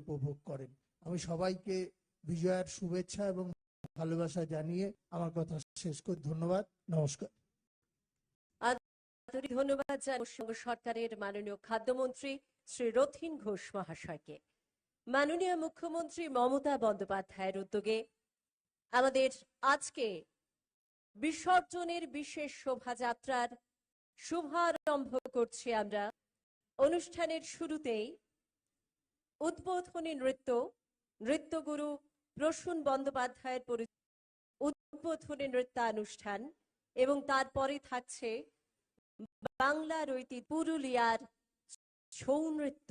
উপভোগ করেন। আমি সবাইকে বিজয়ার শুভেচ্ছা এবং ভালোবাসা জানিয়ে আমার কথা শেষ করে। ধন্যবাদ। নমস্কার। ধন্যবাদ পশ্চিমবঙ্গ সরকারের মাননীয় খাদ্যমন্ত্রী শ্রী রথিন ঘোষ মহাশয়কে। মাননীয় মুখ্যমন্ত্রী মমতা বন্দ্যোপাধ্যায়ের উদ্যোগে আমাদের আজকে বিসর্জনের বিশেষ শোভাযাত্রার শুভারম্ভ করছি আমরা। অনুষ্ঠানের শুরুতেই উদ্বোধনী নৃত্য, নৃত্যগুরু প্রসূন বন্দ্যোপাধ্যায়ের উদ্বোধনী নৃত্যানুষ্ঠান এবং তারপরে থাকছে বাংলার ঐতিহ্য পুরুলিয়ার ছৌ নৃত্য।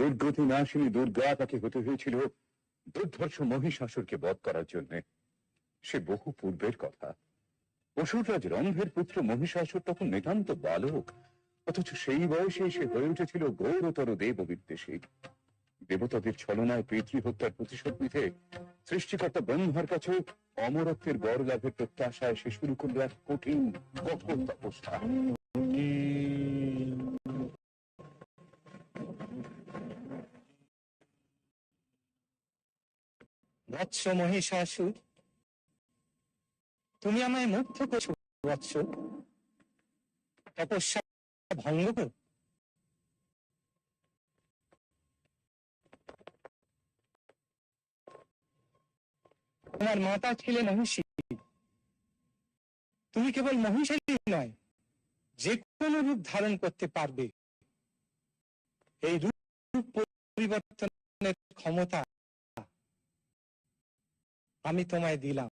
দুর্গতি নাশিনী দুর্গা তাকে হতে হয়েছিল দুর্ধর্ষ মহিষাসুরকে বধ করার জন্য। সে বহু পূর্বের কথা। অসুররাজ রম্ভের পুত্র মহিষাসুর তখন নিতান্ত বালক, অথচ সেই বয়সে সে হয়ে উঠেছিল গৌরতর দেব বিদ্বেষী দেবতাদের ছলনায় পিতৃ হত্যার প্রতিশোধ নিতে সৃষ্টিকর্তা ব্রহ্মার কাছে অমরত্বের বর লাভের প্রত্যাশায় সে শুরু করল এক কঠিন কঠোর তপস্যা। বৎস মহিষাসুর তুমি আমায় মুগ্ধ করছ, বৎস। তপস্যা ভঙ্গ করো। তোমার মাতা ছিলেন মহিষী। তুমি কেবল মহিষারই নয়, যে কোনো রূপ ধারণ করতে পারবে। এই রূপ পরিবর্তনের ক্ষমতা আমি তোমায় দিলাম।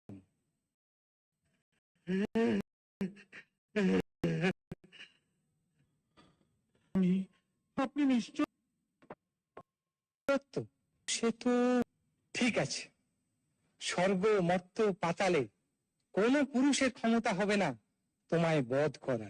আপনি নিশ্চয় সে তো ঠিক আছে। স্বর্গ মর্ত পাতালে কোন পুরুষের ক্ষমতা হবে না তোমায় বধ করার।